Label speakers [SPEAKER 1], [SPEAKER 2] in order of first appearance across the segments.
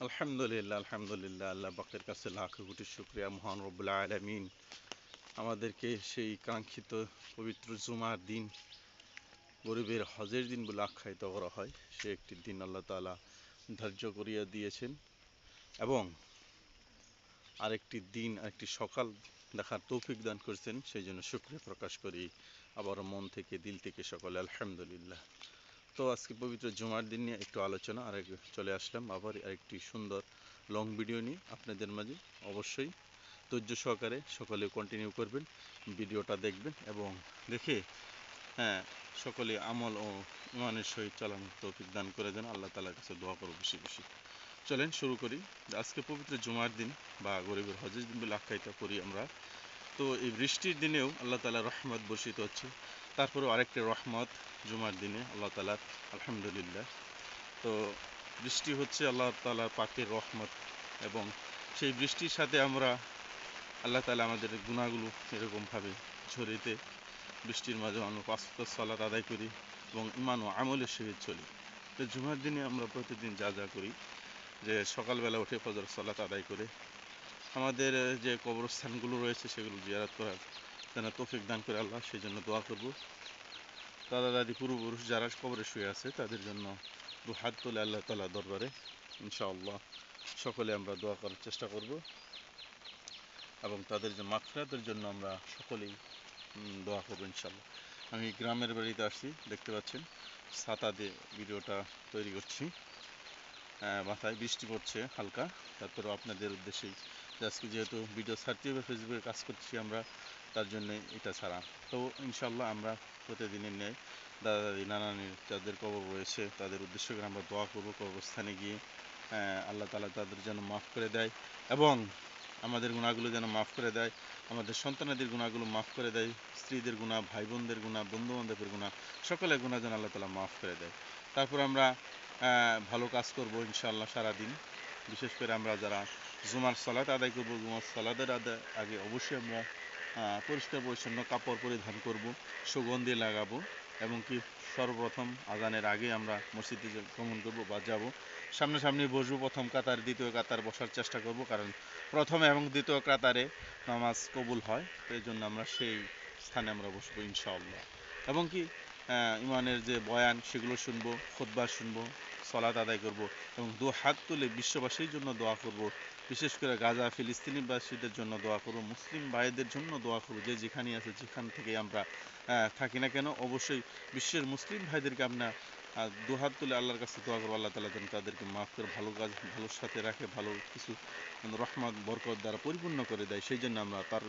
[SPEAKER 1] আলহামদুলিল্লাহ আলহামদুলিল্লাহ, আল্লাহ বাকের কাছে লাখ কোটি শুক্রিয়া, মহান রব্বুল্লাহ আলমিন। আমাদেরকে সেই কাঙ্ক্ষিত পবিত্র জুমার দিন, গরিবের হজের দিন বলে আখ্যায়িত করা হয়। সে একটি দিন আল্লাহ তালা ধার্য করিয়া দিয়েছেন। এবং আরেকটি দিন, আরেকটি সকাল দেখার তৌফিক দান করেছেন। সেই জন্য শুক্রিয়া প্রকাশ করি। আবার মন থেকে, দিল থেকে সকলে আলহামদুলিল্লাহ। তো আজকে পবিত্র জুমার দিন নিয়ে একটু আলোচনা, আর চলে আসলাম আবার আরেকটি সুন্দর লং ভিডিও নিয়ে আপনাদের মাঝে, অবশ্যই ধৈর্য সহকারে সকলে কন্টিনিউ করবেন, ভিডিওটা দেখবেন এবং দেখে হ্যাঁ সকলে আমল ও ইমানের সহিত চালানোর তৌফিক দান করে দেন, আল্লাহ তালার কাছে দোয়া করো বেশি বেশি। চলেন শুরু করি। আজকে পবিত্র জুমার দিন বা গরিবের হজের দিন বলে আখ্যায়িত করি আমরা। তো এই বৃষ্টির দিনেও আল্লাহ তালা রহমত বর্ষিত হচ্ছে। তারপরেও আরেকটি রহমত জুমার দিনে আল্লাহ তালার আলহামদুলিল্লাহ। তো বৃষ্টি হচ্ছে আল্লাহ তালার পাকের রহমত এবং সেই বৃষ্টির সাথে আমরা আল্লাহ তালা আমাদের গুণাগুলো এরকমভাবে ঝরিতে বৃষ্টির মাঝে আমরা পাঁচত সালাত আদায় করি এবং ইমান ও আমলের সহিত চলি। তো জুমার দিনে আমরা প্রতিদিন যা যা করি যে সকালবেলা উঠে ফজর সালাত আদায় করে আমাদের যে কবরস্থানগুলো রয়েছে সেগুলো জিয়ারাত করার যেন তৌফিক দান করে আল্লাহ সেই জন্য দোয়া করব। দাদা দাদি পূর্বপুরুষ যারা কবরে শুয়ে আছে, তাদের জন্য দু হাত তোলে আল্লাহ তালা দরবারে ইনশাআল্লাহ সকলে আমরা দোয়া করার চেষ্টা করব। এবং তাদের যে মাফরাতের জন্য আমরা সকলেই দোয়া করব ইনশাল্লাহ আমি গ্রামের বাড়িতে আসছি, দেখতে পাচ্ছেন, ছাতা দিয়ে ভিডিওটা তৈরি করছি। মাথায় বৃষ্টি পড়ছে হালকা। তারপরেও আপনাদের উদ্দেশ্যেই আজকে যেহেতু ভিডিও ছাড়তে হবে ফেসবুকে কাজ করছি আমরা, তার জন্য এটা ছাড়া। তো ইনশাল্লাহ আমরা প্রতিদিনের ন্যায় দাদা দাদি নানানির যাদের কবর রয়েছে, তাদের উদ্দেশ্য করে আমরা দোয়া করব কবরস্থানে গিয়ে আল্লাহ তালা তাদের যেন মাফ করে দেয় এবং আমাদের গুণাগুলো যেন মাফ করে দেয়, আমাদের সন্তানাদের গুণাগুলো মাফ করে দেয়, স্ত্রীদের গুণা ভাই বোনদের গুণা বন্ধু বান্ধবের গুণা সকলের গুণা যেন আল্লাহ তালা মাফ করে দেয়। তারপর আমরা ভালো কাজ করব ইনশাআল্লাহ সারাদিন। বিশেষ করে আমরা যারা জুমার সালাদ আদায় করব, জুমার সালাদের আদায় আগে অবশ্যই আমরা পরিষ্কার পরিচ্ছন্ন কাপড় পরিধান করব, সুগন্ধি লাগাবো এবং কি সর্বপ্রথম আজানের আগে আমরা মসজিদে গমন করব বা যাব, সামনাসামনি বসবো, প্রথম কাতার, দ্বিতীয় কাতার বসার চেষ্টা করব, কারণ প্রথম এবং দ্বিতীয় কাতারে নামাজ কবুল হয়, তো এই জন্য আমরা সেই স্থানে আমরা বসবো ইনশাআল্লাহ। এবং কি ইমানের যে বয়ান, সেগুলো শুনব খোদবা শুনব, সলাত আদায় করব এবং দু হাত তুলে বিশ্ববাসীর জন্য দোয়া করব। বিশেষ করে গাজা ফিলিস্তিনিবাসীদের জন্য দোয়া করব মুসলিম ভাইদের জন্য দোয়া করব যে যেখানে আছে, যেখান থেকে আমরা থাকি না কেন, অবশ্যই বিশ্বের মুসলিম ভাইদেরকে আমরা দুহাত তুলে আল্লাহর কাছে দোয়া করব, আল্লাহ তালা যেন তাদেরকে মাফ করে, ভালো কাজ, ভালোর সাথে রাখে, ভালো কিছু রহমত, বরকত দ্বারা পরিপূর্ণ করে দেয়, সেই জন্য আমরা তার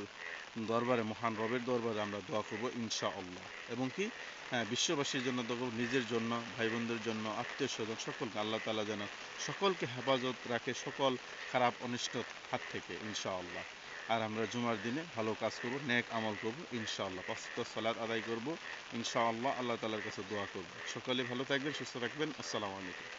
[SPEAKER 1] দরবারে, মহান রবের দরবারে আমরা দোয়া করব ইনশা আল্লাহ এবং কি হ্যাঁ বিশ্ববাসীর জন্য দেবো নিজের জন্য ভাই বোনদের জন্য, আত্মীয় স্বজন, সকলকে আল্লাহ তালা যেন সকলকে হেফাজত রাখে, সকল খারাপ অনিষ্ট হাত থেকে, ইনশাআল্লাহ। আর আমরা জুমার দিনে ভালো কাজ করব, নেক আমল করব, ইনশাআল্লাহ। পাঁচটা সালাদ আদায় করব, ইনশাআল্লাহ আল্লাহ তালার কাছে দোয়া করব। সকালে ভালো থাকবেন, সুস্থ থাকবেন। আসসালামু আলাইকুম।